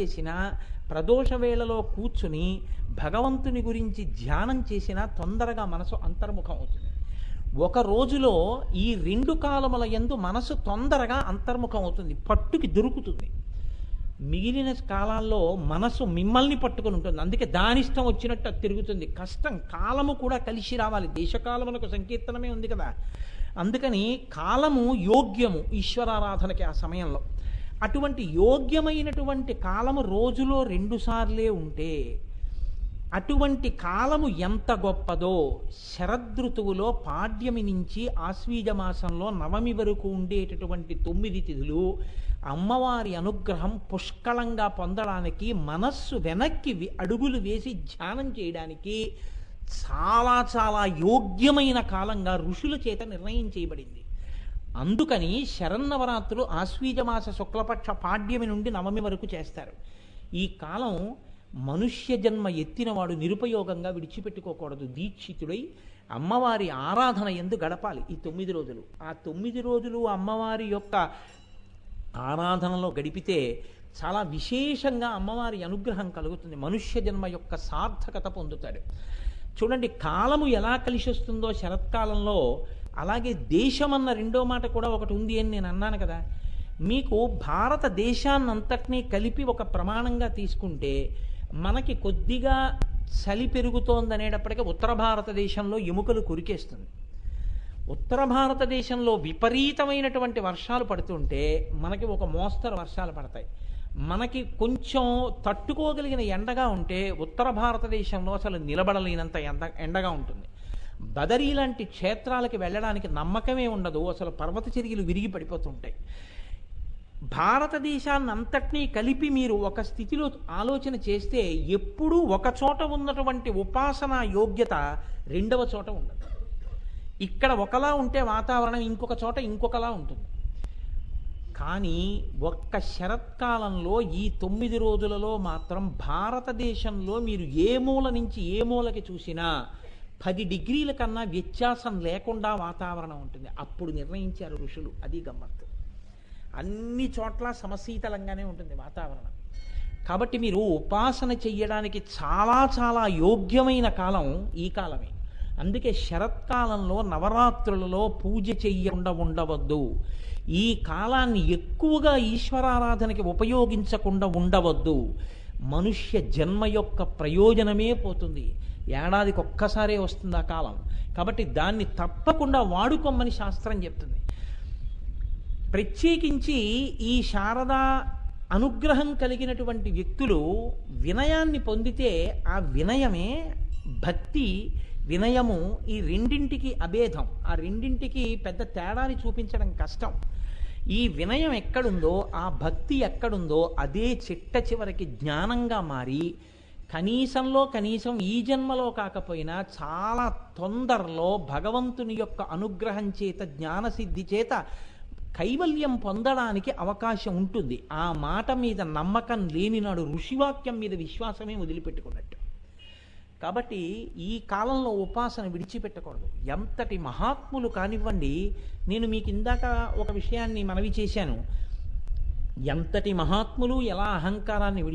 చేసిన ప్రదోష వేళలో కూర్చుని భగవంతుని గురించి ధ్యానం చేసినా తొందరగా మనసు అంతర్ముఖం అవుతుంది. ఒక రోజులో ఈ రెండు కాలముల ఎందు మనసు తొందరగా అంతర్ముఖం అవుతుంది పట్టుకి దొరుకుతుంది. మిగిలిన కాలాల్లో మనసు మిమ్మల్ని పట్టుకొని ఉంటుంది అందుకే దానిష్టం వచ్చినట్టు తిరుగుతుంది. కష్టం కాలము కూడా కలిసి రావాలి దేశకాలమునకు సంకీర్తనమే ఉంది కదా. అందుకని కాలము యోగ్యము ఈశ్వరారాధనకి ఆ సమయంలో. అటువంటి యోగ్యమైనటువంటి కాలము రోజులో రెండుసార్లే ఉంటే అటువంటి కాలము ఎంత గొప్పదో శరదృతువులో పాడ్యమి నుంచి ఆశ్వీజ మాసంలో నవమి వరకు ఉండేటటువంటి తొమ్మిది తిథులు అమ్మవారి అనుగ్రహం పుష్కలంగా పొందడానికి మనస్సు వెనక్కి అడుగులు వేసి ధ్యానం చేయడానికి చాలా చాలా యోగ్యమైన కాలంగా ఋషుల చేత నిర్ణయం చేయబడింది. అందుకని శరన్నవరాత్రులు ఆశ్వీజమాస శుక్లపక్ష పాడ్యమి నుండి నవమి వరకు చేస్తారు. ఈ కాలం మనుష్య జన్మ ఎత్తినవాడు నిరుపయోగంగా విడిచిపెట్టుకోకూడదు. దీక్షితుడై అమ్మవారి ఆరాధన ఎందు గడపాలి ఈ తొమ్మిది రోజులు. ఆ తొమ్మిది రోజులు అమ్మవారి యొక్క ఆరాధనలో గడిపితే చాలా విశేషంగా అమ్మవారి అనుగ్రహం కలుగుతుంది. మనుష్య జన్మ యొక్క సార్థకత పొందుతాడు చూడండి కాలము ఎలా కలిసి వస్తుందో శరత్కాలంలో అలాగే దేశం అన్న రెండో మాట కూడా ఒకటి ఉంది అని నేను అన్నాను కదా. మీకు భారతదేశాన్నంతటినీ కలిపి ఒక ప్రమాణంగా తీసుకుంటే మనకి కొద్దిగా చలి పెరుగుతోందనేటప్పటికీ ఉత్తర భారతదేశంలో ఎముకలు కొరికేస్తుంది. ఉత్తర భారతదేశంలో విపరీతమైనటువంటి వర్షాలు పడుతుంటే మనకి ఒక మోస్తరు వర్షాలు పడతాయి. మనకి కొంచెం తట్టుకోగలిగిన ఎండగా ఉంటే ఉత్తర భారతదేశంలో అసలు నిలబడలేనంత ఎండ ఎండగా ఉంటుంది. బదరీ లాంటి క్షేత్రాలకి వెళ్ళడానికి నమ్మకమే ఉండదు. అసలు పర్వత చర్యలు విరిగి పడిపోతుంటాయి. భారతదేశాన్ని అంతటినీ కలిపి మీరు ఒక స్థితిలో ఆలోచన చేస్తే ఎప్పుడూ ఒక చోట ఉన్నటువంటి ఉపాసనా యోగ్యత రెండవ చోట ఉండదు. ఇక్కడ ఒకలా ఉంటే వాతావరణం ఇంకొక చోట ఇంకొకలా ఉంటుంది. కానీ ఒక్క శరత్కాలంలో ఈ తొమ్మిది రోజులలో మాత్రం భారతదేశంలో మీరు ఏ మూల నుంచి ఏ మూలకి చూసినా పది డిగ్రీల కన్నా వ్యత్యాసం లేకుండా వాతావరణం ఉంటుంది. అప్పుడు నిర్ణయించారు ఋషులు. అది గమ్మత్తు. అన్ని చోట్ల సమశీతలంగానే ఉంటుంది వాతావరణం. కాబట్టి మీరు ఉపాసన చెయ్యడానికి చాలా చాలా యోగ్యమైన కాలం ఈ కాలమే. అందుకే శరత్కాలంలో నవరాత్రులలో పూజ చెయ్యకుండా ఉండవద్దు. ఈ కాలాన్ని ఎక్కువగా ఈశ్వరారాధనకి ఉపయోగించకుండా ఉండవద్దు. మనుష్య జన్మ యొక్క ప్రయోజనమే పోతుంది. ఏడాదికి ఒక్కసారే వస్తుంది ఆ కాలం. కాబట్టి దాన్ని తప్పకుండా వాడుకోమని శాస్త్రం చెప్తుంది. ప్రత్యేకించి ఈ శారద అనుగ్రహం కలిగినటువంటి వ్యక్తులు వినయాన్ని పొందితే ఆ వినయమే భక్తి వినయము ఈ రెండింటికి అభేదం. ఆ రెండింటికి పెద్ద తేడాని చూపించడం కష్టం. ఈ వినయం ఎక్కడుందో ఆ భక్తి ఎక్కడుందో అదే చిట్ట చివరికి జ్ఞానంగా మారి కనీసంలో కనీసం ఈ జన్మలో కాకపోయినా చాలా తొందరలో భగవంతుని యొక్క అనుగ్రహం చేత జ్ఞానసిద్ధి చేత కైవల్యం పొందడానికి అవకాశం ఉంటుంది. ఆ మాట మీద నమ్మకం లేనినాడు ఋషివాక్యం మీద విశ్వాసమే వదిలిపెట్టుకున్నట్టు. కాబట్టి ఈ కాలంలో ఉపాసన విడిచిపెట్టకూడదు. ఎంతటి మహాత్ములు కానివ్వండి నేను మీకు ఇందాక ఒక విషయాన్ని మనవి చేశాను. ఎంతటి మహాత్ములు ఎలా అహంకారాన్ని